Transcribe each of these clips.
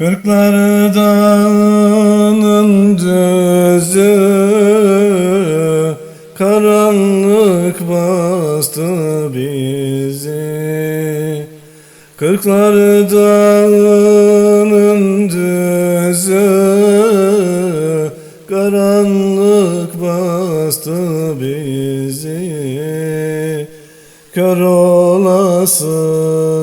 Kırkları dağının düzü Karanlık bastı bizi. Kırkları dağının düzü Karanlık bastı bizi Kör olası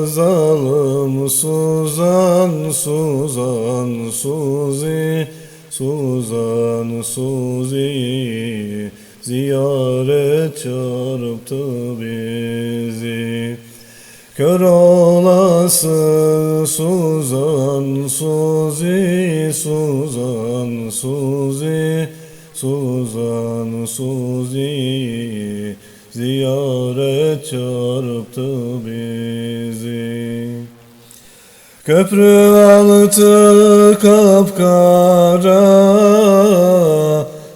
zalim Suzan, Suzan, Suzi Suzan, Suzi. Ziyaret çarptı bizi. Kör olası Suzan, Suzi Suzan, Suzi Suzan, Suzi Ziyaret çarptı bizi. Köprü altı kapkara.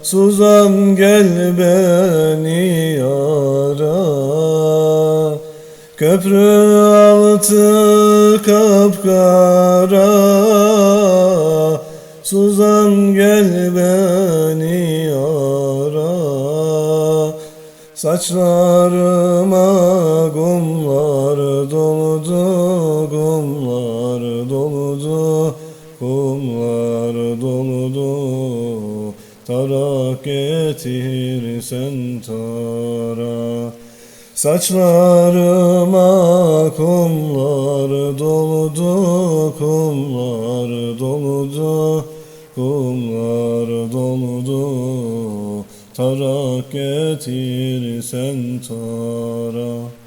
Suzan gel beni ara Köprü altı kapkara. Suzan gel beni ara Saçlarıma gumlar doludu, gumlar doludu, kumlar doludu. Tarak getirsen tara. Saçlarıma kumlar doludu, kumlar doludu, kumlar doludu. Tarak getirsen tara